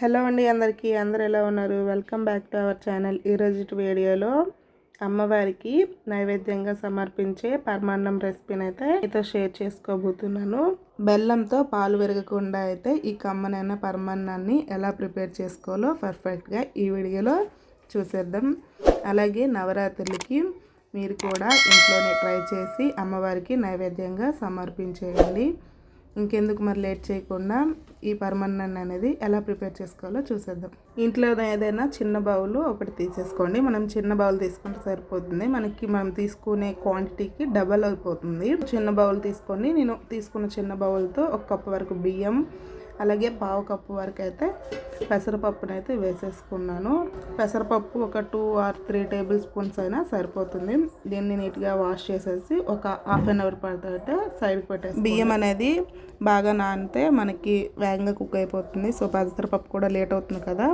Hello అండి అందరికీ అందరు ఎలా ఉన్నారు? Welcome back to our channel ఈరోజు వీడియోలో అమ్మవారికి నైవేద్యంగా సమర్పించే పరమాన్నం రెసిపీని అయితే మీతో షేర్ చేసుకోబోతున్నాను. బెల్లంతో పాలు విరగకుండా అయితే ఈ కమ్మనైన పరమాన్నాన్ని ఎలా ప్రిపేర్ చేసుకోవాలో పర్ఫెక్ట్గా ఈ వీడియోలో చూసేద్దాం. అలాగే నవరాత్రులకి మీరు కూడా ఇంట్లోనే ట్రై చేసి అమ్మవారికి నైవేద్యంగా సమర్పించేయండి. ఇంకెందుకు మరి లేట్ చేయకుండా ఈ పర్మనెంట్ అనేది ఎలా ప్రిపేర్ చేసుకోవాలో చూసేద్దాం. ఇంట్లో ఏదైనా చిన్న బౌల్ ఒకటి తీసేసుకోండి. మనం చిన్న బౌల్ తీసుకుంటే సరిపోతుంది. మనకి మనం తీసుకునే క్వాంటిటీకి డబల్ అయిపోతుంది. చిన్న బౌల్ తీసుకొని నేను తీసుకున్న చిన్న బౌల్తో ఒక కప్ వరకు బియ్యం అలాగే పావు కప్పు వరకు అయితే పెసరపప్పునైతే వేసేసుకున్నాను. పెసరపప్పు ఒక two or three tablespoons అయినా సరిపోతుంది. దీన్ని నీట్గా వాష్ చేసేసి ఒక హాఫ్ అన్ అవర్ పడితే అయితే సైడ్కి పెట్టేసి బియ్యం అనేది బాగా నానితే మనకి వేగంగా కుక్ అయిపోతుంది. సో పెసరపప్పు కూడా లేట్ అవుతుంది కదా.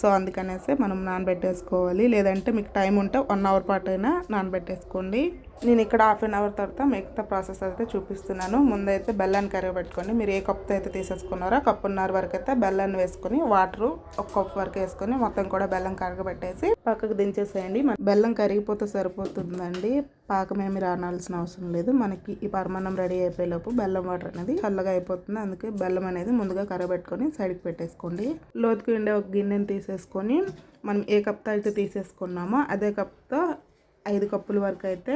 సో అందుకనేసి మనం నానబెట్టేసుకోవాలి. లేదంటే మీకు టైం ఉంటే వన్ అవర్ పాటు అయినా నానబెట్టేసుకోండి. నేను ఇక్కడ హాఫ్ అన్ అవర్ తర్వాత మిగతా ప్రాసెస్ అయితే చూపిస్తున్నాను. ముందైతే బెల్లాన్ని కరగబెట్టుకొని మీరు ఏ కప్తో అయితే తీసేసుకున్నారో కప్పున్నర వరకు అయితే బెల్లాన్ని వేసుకొని వాటర్ ఒక కప్ వరకు వేసుకొని మొత్తం కూడా బెల్లం కరగబెట్టేసి పక్కకు దించేసేయండి. బెల్లం కరిగిపోతే సరిపోతుందండి. పాకం ఏమి రానాల్సిన అవసరం లేదు. మనకి ఈ పరమాన్నం రెడీ అయిపోయేలోపు బెల్లం వాటర్ అనేది చల్లగా అయిపోతుంది. అందుకే బెల్లం అనేది ముందుగా కరగబెట్టుకొని సైడ్కి పెట్టేసుకోండి. లోతుకు ఉండే ఒక గిన్నెని తీసేసుకొని మనం ఏ కప్తో అయితే తీసేసుకున్నామో అదే కప్తో ఐదు కప్పుల వరకు అయితే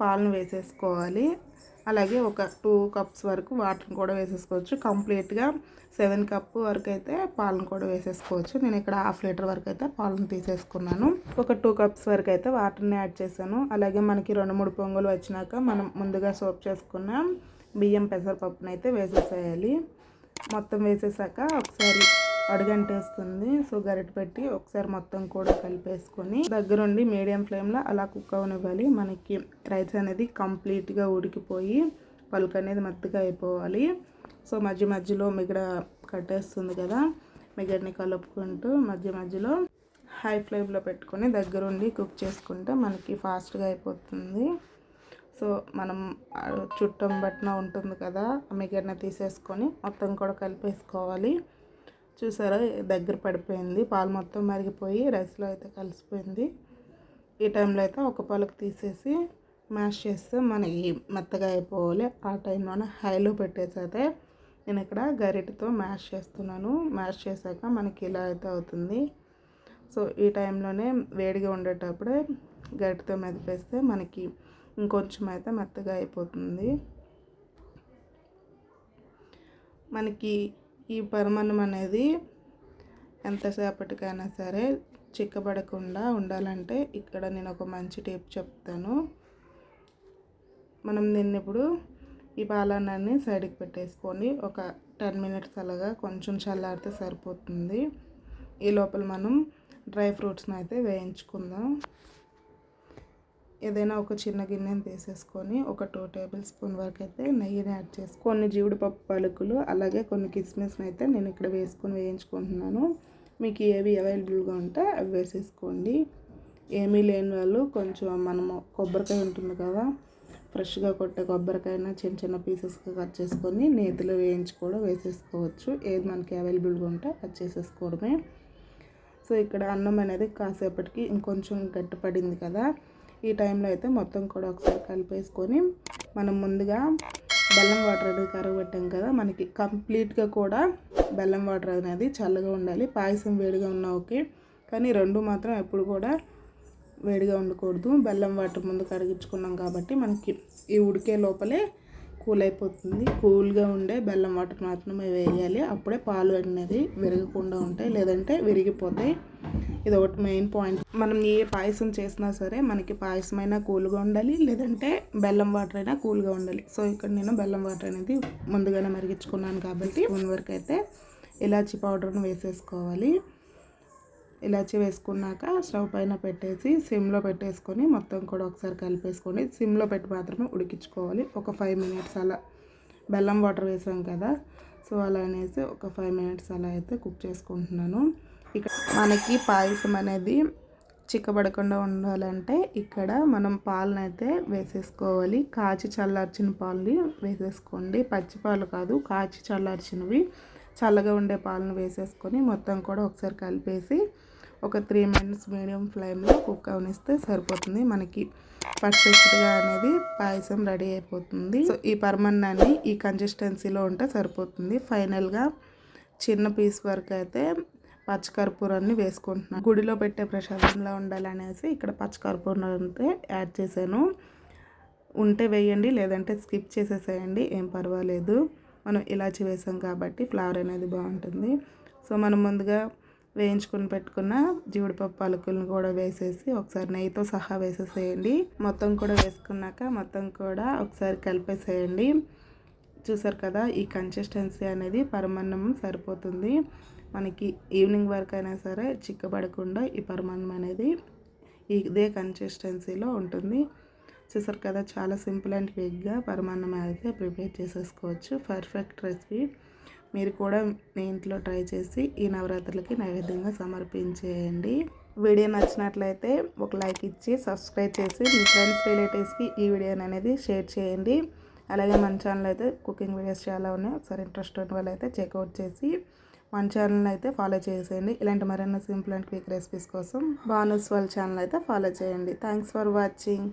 పాలను వేసేసుకోవాలి. అలాగే ఒక టూ కప్స్ వరకు వాటర్ని కూడా వేసేసుకోవచ్చు. కంప్లీట్గా సెవెన్ కప్ వరకు అయితే పాలను కూడా వేసేసుకోవచ్చు. నేను ఇక్కడ హాఫ్ లీటర్ వరకు అయితే పాలను తీసేసుకున్నాను. ఒక టూ కప్స్ వరకు అయితే వాటర్ని యాడ్ చేశాను. అలాగే మనకి రెండు మూడు పొంగులు వచ్చినాక మనం ముందుగా సోప్ చేసుకున్న బియ్యం పెసరపప్పునైతే వేసేసేయాలి. మొత్తం వేసేసాక ఒకసారి అడుగంటేస్తుంది. సో గరిట పెట్టి ఒకసారి మొత్తం కూడా కలిపేసుకొని దగ్గరుండి మీడియం ఫ్లేమ్లో అలా కుక్ అవనివ్వాలి. మనకి రైస్ అనేది కంప్లీట్గా ఉడికిపోయి పలుకు అనేది మెత్తగా అయిపోవాలి. సో మధ్య మధ్యలో మిగడ కట్టేస్తుంది కదా మిగడని కలుపుకుంటూ మధ్య మధ్యలో హై ఫ్లేమ్లో పెట్టుకొని దగ్గరుండి కుక్ చేసుకుంటే మనకి ఫాస్ట్గా అయిపోతుంది. సో మనం చుట్టం బట్టిన ఉంటుంది కదా మిగడని తీసేసుకొని మొత్తం కూడా కలిపేసుకోవాలి. చూసారా? దగ్గర పడిపోయింది. పాలు మొత్తం మరిగిపోయి రైస్లో అయితే కలిసిపోయింది. ఈ టైంలో అయితే ఒక పాలకు తీసేసి మ్యాష్ చేస్తే మనకి మెత్తగా అయిపోవాలి. ఆ టైంలోనే హైలో పెట్టేసి అయితే నేను ఇక్కడ గరిటతో మ్యాష్ చేస్తున్నాను. మ్యాష్ చేశాక మనకి ఇలా అయితే అవుతుంది. సో ఈ టైంలోనే వేడిగా ఉండేటప్పుడే గరిటతో మెదిపేస్తే మనకి ఇంకొంచెం అయితే మెత్తగా అయిపోతుంది. మనకి ఈ పరమాన్నం అనేది ఎంతసేపటికైనా సరే చిక్కబడకుండా ఉండాలంటే ఇక్కడ నేను ఒక మంచి టిప్ చెప్తాను. మనం దీన్ని ఇప్పుడు ఈ పాలన్నాన్ని సైడ్కి పెట్టేసుకొని ఒక టెన్ మినిట్స్ అలాగా కొంచెం చల్లారితే సరిపోతుంది. ఈ లోపల మనం డ్రై ఫ్రూట్స్ని అయితే వేయించుకుందాం. ఏదైనా ఒక చిన్న గిన్నెని తీసేసుకొని ఒక టూ టేబుల్ స్పూన్ వరకు అయితే నెయ్యిని యాడ్ చేసి కొన్ని జీడిపప్పు పలుకులు అలాగే కొన్ని కిస్మిస్ని అయితే నేను ఇక్కడ వేసుకొని వేయించుకుంటున్నాను. మీకు ఏవి అవైలబుల్గా ఉంటే అవి వేసేసుకోండి. ఏమీ లేని వాళ్ళు కొంచెం మనము కొబ్బరికాయ ఉంటుంది కదా ఫ్రెష్గా కొట్టే కొబ్బరికాయన చిన్న చిన్న పీసెస్గా కట్ చేసుకొని నేతిలో వేయించుకోవడం వేసేసుకోవచ్చు. ఏది మనకి అవైలబుల్గా ఉంటే అది చేసేసుకోవడమే. సో ఇక్కడ అన్నం అనేది కాసేపటికి ఇంకొంచెం గట్టిపడింది కదా ఈ టైంలో అయితే మొత్తం కూడా ఒకసారి కలిపేసుకొని మనం ముందుగా బెల్లం వాటర్ అనేది కరగబెట్టాం కదా మనకి కంప్లీట్గా కూడా బెల్లం వాటర్ అనేది చల్లగా ఉండాలి. పాయసం వేడిగా ఉన్నా ఓకే కానీ రెండు మాత్రం ఎప్పుడు కూడా వేడిగా ఉండకూడదు. బెల్లం వాటర్ ముందు కరిగించుకున్నాం కాబట్టి మనకి ఈ ఉడికే లోపలే కూల్ అయిపోతుంది. కూల్గా ఉండే బెల్లం వాటర్ మాత్రమే వేయాలి. అప్పుడే పాలు అనేది విరగకుండా ఉంటాయి లేదంటే విరిగిపోతాయి. ఇది ఒకటి మెయిన్ పాయింట్ మనం ఏ పాయసం చేసినా సరే మనకి పాయసం అయినా కూల్గా ఉండాలి లేదంటే బెల్లం వాటర్ అయినా కూల్గా ఉండాలి. సో ఇక్కడ నేను బెల్లం వాటర్ అనేది ముందుగానే మరిగించుకున్నాను కాబట్టి వన్ వరకు అయితే ఇలాచి పౌడర్ను వేసేసుకోవాలి. ఇలాచి వేసుకున్నాక స్టవ్ పైన పెట్టేసి సిమ్లో పెట్టేసుకొని మొత్తం కూడా ఒకసారి కలిపేసుకొని సిమ్లో పెట్టి మాత్రమే ఉడికించుకోవాలి. ఒక ఫైవ్ మినిట్స్ అలా. బెల్లం వాటర్ వేసాం కదా. సో అలా అనేసి ఒక ఫైవ్ మినిట్స్ అలా అయితే కుక్ చేసుకుంటున్నాను. ఇక్కడ మనకి పాయసం అనేది చిక్కబడకుండా ఉండాలంటే ఇక్కడ మనం పాలను అయితే వేసేసుకోవాలి. కాచి చల్లార్చిన పాలని వేసేసుకోండి. పచ్చి పాలు కాదు కాచి చల్లార్చినవి. చల్లగా ఉండే పాలను వేసేసుకొని మొత్తం కూడా ఒకసారి కలిపేసి ఒక త్రీ మినిట్స్ మీడియం ఫ్లేమ్లో కుక్ అవనిస్తే సరిపోతుంది. మనకి పర్ఫెక్ట్గా అనేది పాయసం రెడీ అయిపోతుంది. సో ఈ పర్మన్నాన్ని ఈ కన్సిస్టెన్సీలో ఉంటే సరిపోతుంది. ఫైనల్గా చిన్న పీస్ వరకు అయితే పచ్చకర్పూరాన్ని వేసుకుంటున్నాను. గుడిలో పెట్టే ప్రసాదంలో ఉండాలనేసి ఇక్కడ పచ్చకర్పూరం అయితే యాడ్ చేశాను. ఉంటే వేయండి లేదంటే స్కిప్ చేసేసేయండి ఏం పర్వాలేదు. మనం ఇలాచి వేసాం కాబట్టి ఫ్లవర్ అనేది బాగుంటుంది. సో మనం ముందుగా వేయించుకుని పెట్టుకున్న జీడిపప్పు పలుకులను కూడా వేసేసి ఒకసారి నెయ్యితో సహా వేసేసేయండి. మొత్తం కూడా వేసుకున్నాక మొత్తం కూడా ఒకసారి కలిపేసేయండి. చూసారు కదా ఈ కన్సిస్టెన్సీ అనేది పరమాన్నం సరిపోతుంది. మనకి ఈవినింగ్ వరకు అయినా సరే చిక్కబడకుండా ఈ పరమాన్నం అనేది ఇదే కన్సిస్టెన్సీలో ఉంటుంది. చూసారు కదా చాలా సింపుల్ అండ్ క్విక్గా పరమాన్నం అయితే ప్రిపేర్ చేసేసుకోవచ్చు. Perfect recipe. మీరు కూడా మీ ఇంట్లో ట్రై చేసి ఈ నవరాత్రులకి నైవేద్యంగా సమర్పించేయండి. వీడియో నచ్చినట్లయితే ఒక లైక్ ఇచ్చి సబ్స్క్రైబ్ చేసి మీ ఫ్రెండ్స్ రిలేటివ్స్కి ఈ వీడియోని అనేది షేర్ చేయండి. అలాగే మన ఛానల్ అయితే కుకింగ్ వీడియోస్ చాలా ఉన్నాయి. ఒకసారి ఇంట్రెస్ట్ ఉన్న వాళ్ళు అయితే చెక్అవుట్ చేసి మన ఛానల్ అయితే ఫాలో చేసేయండి. ఇలాంటి మరెన్నో సింపుల్ అండ్ క్విక్ రెసిపీస్ కోసం బానస్ వాళ్ళ ఛానల్ అయితే ఫాలో చేయండి. Thanks for watching